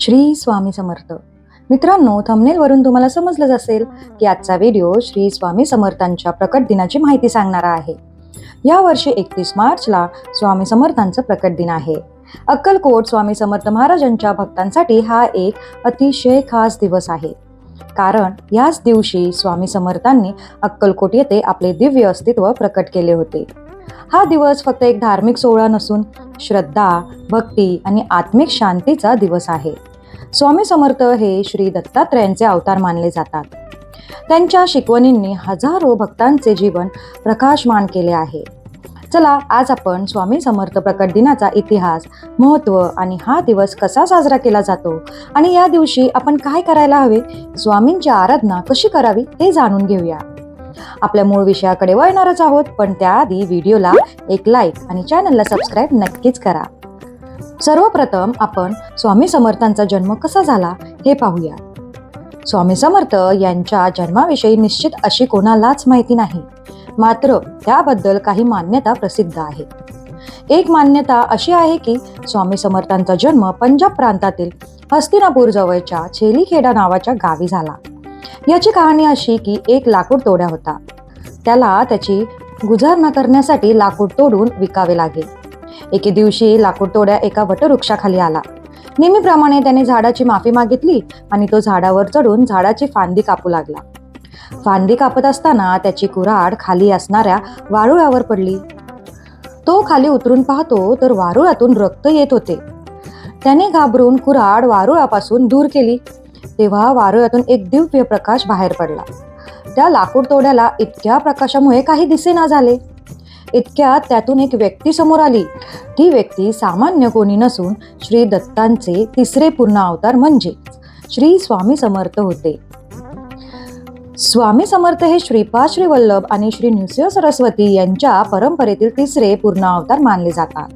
श्री स्वामी समर्थ. मित्रांनो थंबनेलवरून तुम्हाला समजलंच असेल की आजचा व्हिडिओ श्री स्वामी समर्थांच्या प्रकट दिनाची माहिती सांगणारा आहे. या वर्षी एकतीस मार्चला स्वामी समर्थांचं प्रकट दिन आहे. अक्कलकोट स्वामी समर्थ महाराजांच्या भक्तांसाठी हा एक अतिशय खास दिवस आहे. कारण याच दिवशी स्वामी समर्थांनी अक्कलकोट येथे आपले दिव्य अस्तित्व प्रकट केले होते. हा दिवस फक्त एक धार्मिक सोहळा नसून श्रद्धा भक्ती आणि आत्मिक शांतीचा दिवस आहे. स्वामी समर्थ हे श्री दत्तात्रयांचे अवतार मानले जातात. त्यांच्या शिकवणींनी हजारो भक्तांचे जीवन प्रकाशमान केले आहे. चला आज आपण स्वामी समर्थ प्रकट दिनाचा इतिहास महत्त्व आणि हा दिवस कसा साजरा केला जातो आणि या दिवशी आपण काय करायला हवे? स्वामींची आराधना कशी करावी हे जाणून घेऊया. आपल्या मूळ विषयाकडे वळणारच आहोत पण त्याआधी व्हिडिओला एक लाईक आणि चॅनलला सबस्क्राईब नक्कीच करा. सर्वप्रथम आपण स्वामी समर्थांचा जन्म कसा झाला हे पाहूया. स्वामी समर्थ यांच्या जन्माविषयी निश्चित अशी कोणालाच माहिती नाही. मात्र त्याबद्दल काही मान्यता प्रसिद्ध आहे. एक मान्यता अशी आहे की स्वामी समर्थांचा जन्म पंजाब प्रांतातील हस्तिनापूर जवळच्या छेलीखेडा नावाच्या गावी झाला. याची कहाणी अशी की एक लाकूड तोड्या होता. त्याला त्याची गुजारणा करण्यासाठी लाकूड तोडून विकावे लागेल एके दिवशी लाकूड तोड्या एका वटवृक्षाखाली आला. नेहमीप्रमाणे त्याने झाडाची माफी मागितली आणि तो झाडावर चढून झाडाची फांदी कापू लागला. फांदी कापत असताना त्याची कुऱ्हाड खाली असणाऱ्या वारुळावर पडली. तो खाली उतरून पाहतो तर वारुळातून रक्त येत होते. त्याने घाबरून कुऱ्हाड वारुळापासून दूर केली. तेव्हा वारुळातून एक दिव्य प्रकाश बाहेर पडला. त्या लाकूड तोड्याला इतक्या प्रकाशामुळे काही दिसेना झाले. इतक्यात त्यातून एक व्यक्ती समोर आली. ती व्यक्ती सामान्य कोणी नसून श्री दत्तांचे तिसरे पूर्ण अवतार म्हणजे श्री स्वामी समर्थ होते. स्वामी समर्थ हे श्रीपाद श्री वल्लभ आणि श्री नृसिंह सरस्वती यांच्या परंपरेतील तिसरे पूर्ण अवतार मानले जातात.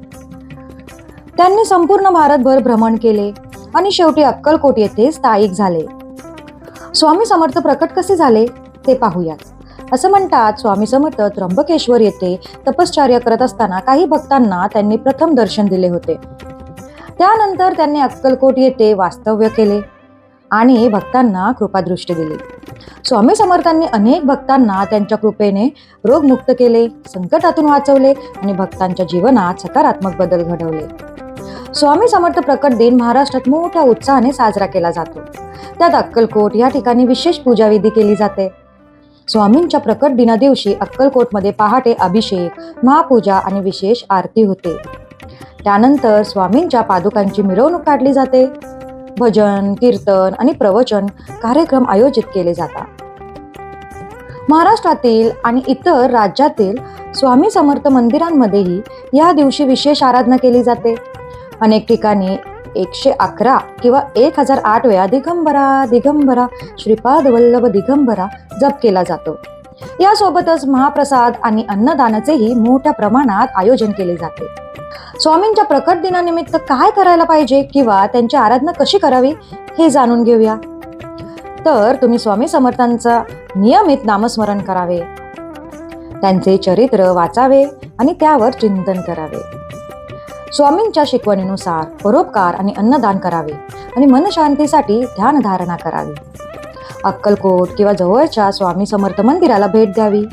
त्यांनी संपूर्ण भारतभर भ्रमण केले आणि शेवटी अक्कलकोट येथे स्थायिक झाले. स्वामी समर्थ प्रकट कसे झाले ते पाहूयात. असं म्हणतात स्वामी समर्थ त्र्यंबकेश्वर येथे तपश्चर्या करत असताना काही भक्तांना त्यांनी प्रथम दर्शन दिले होते. त्यानंतर त्यांनी अक्कलकोट येथे वास्तव्य केले आणि भक्तांना कृपादृष्टी दिली. स्वामी समर्थांनी अनेक भक्तांना त्यांच्या कृपेने रोगमुक्त केले संकटातून वाचवले आणि भक्तांच्या जीवनात सकारात्मक बदल घडवले. स्वामी समर्थ प्रकट दिन महाराष्ट्रात मोठ्या उत्साहाने साजरा केला जातो. त्यात अक्कलकोट या ठिकाणी विशेष पूजाविधी केली जाते. स्वामींच्या प्रकट दिना दिवशी अक्कलकोटमध्ये पहाटे अभिषेक महापूजा आणि विशेष आरती होते. त्यानंतर स्वामींच्या पादुकांची मिरवणूक काढली जाते. भजन कीर्तन आणि प्रवचन कार्यक्रम आयोजित केले जातात. महाराष्ट्रातील आणि इतर राज्यातील स्वामी समर्थ मंदिरांमध्येही या दिवशी विशेष आराधना केली जाते. अनेक ठिकाणी एकशे अकरा किंवा एक हजार आठ वेळा दिगंबरा दिगंबरा श्रीपाद वल्लभ दिगंबरा जप केला जातो. यासोबतच महाप्रसाद आणि अन्नदानाचेही मोठ्या प्रमाणात आयोजन केले जाते. स्वामींच्या प्रकट दिनानिमित्त काय करायला पाहिजे किंवा त्यांची आराधना कशी करावी हे जाणून घेऊया. तर तुम्ही स्वामी समर्थांचा नियमित नामस्मरण करावे. त्यांचे चरित्र वाचावे आणि त्यावर चिंतन करावे. स्वामींच्या शिकवणीनुसार परोपकार आणि अन्नदान करावे आणि मनशांतीसाठी ध्यानधारणा करावी. अक्कलकोट किंवा जवळच्या स्वामी समर्थ मंदिराला भेट द्यावी.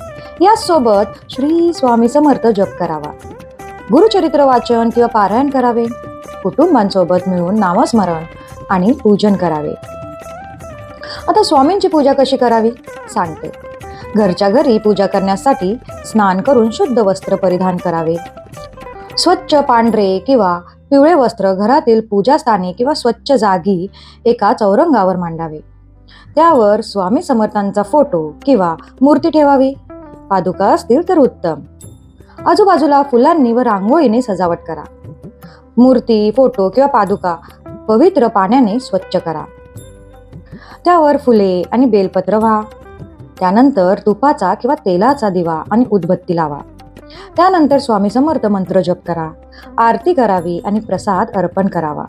याचसोबत श्री स्वामी समर्थ जप करावा. गुरुचरित्र वाचन किंवा पारायण करावे. कुटुंबांसोबत मिळून नामस्मरण आणि पूजन करावे. आता स्वामींची पूजा कशी करावी? सांगते. घरच्या घरी पूजा करण्यासाठी स्नान करून शुद्ध वस्त्र परिधान करावे. स्वच्छ पांढरे किंवा पिवळे वस्त्र घरातील पूजास्थानी किंवा स्वच्छ जागी एका चौरंगावर मांडावे. त्यावर स्वामी समर्थांचा फोटो किंवा मूर्ती ठेवावी. पादुका असतील तर उत्तम. आजूबाजूला फुलांनी व रांगोळीने सजावट करा. मूर्ती फोटो किंवा पादुका पवित्र पाण्याने स्वच्छ करा. त्यावर फुले आणि बेलपत्र व्हा. त्यानंतर तुपाचा किंवा तेलाचा दिवा आणि उदबत्ती लावा. त्यानंतर स्वामी समर्थ मंत्र जप करा आरती करावी आणि प्रसाद अर्पण करावा.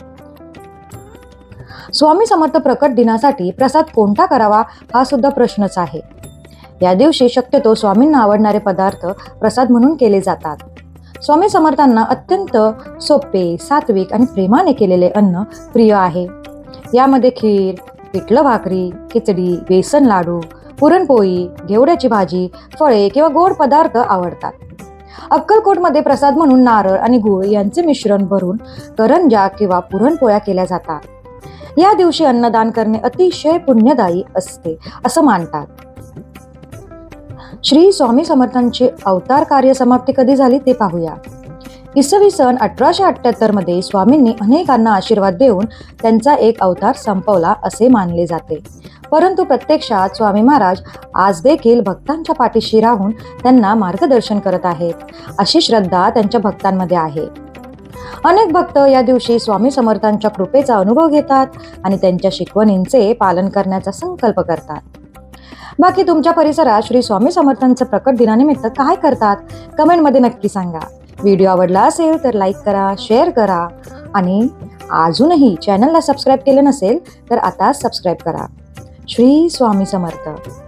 स्वामी समर्थ प्रकट दिनासाठी प्रसाद कोणता करावा हा सुद्धा प्रश्नच आहे. या दिवशी शक्यतो स्वामींना आवडणारे पदार्थ प्रसाद म्हणून केले जातात. स्वामी समर्थांना अत्यंत सोपे सात्विक आणि प्रेमाने केलेले अन्न प्रिय आहे. यामध्ये खीर पिठलं भाकरी खिचडी बेसन लाडू पुरणपोळी घेवड्याची भाजी फळे किंवा गोड पदार्थ आवडतात. अक्कलकोटमध्ये प्रसाद म्हणून नारळ आणि गुळ यांचे मिश्रण भरून करंजा किंवा पुरणपोळ्या केल्या जातात. या दिवशी अन्नदान करणे अतिशय पुण्यदायी असते असं मानतात. श्री स्वामी समर्थांची अवतार कार्य समाप्ती कधी झाली ते पाहूया. इसवी सन अठराशे अठ्याहत्तरमध्ये स्वामींनी अनेकांना आशीर्वाद देऊन त्यांचा एक अवतार संपवला असे मानले जाते. परंतु प्रत्यक्षात स्वामी महाराज आज देखील भक्तांच्या पाठीशी राहून त्यांना मार्गदर्शन करत आहेत. अशी श्रद्धा त्यांच्या भक्तांमध्ये आहे. अनेक भक्त या दिवशी स्वामी समर्थांच्या कृपेचा अनुभव घेतात आणि त्यांच्या शिकवणींचे पालन करण्याचा संकल्प करतात. बाकी तुमच्या परिसरात श्री स्वामी समर्थांचं प्रकट दिनानिमित्त काय करतात? कमेंटमध्ये नक्की सांगा. व्हिडिओ आवडला असेल तर लाईक करा शेअर करा आणि अजूनही चॅनलला सबस्क्राईब केलं नसेल तर आता सबस्क्राईब करा. श्री स्वामी समर्थ.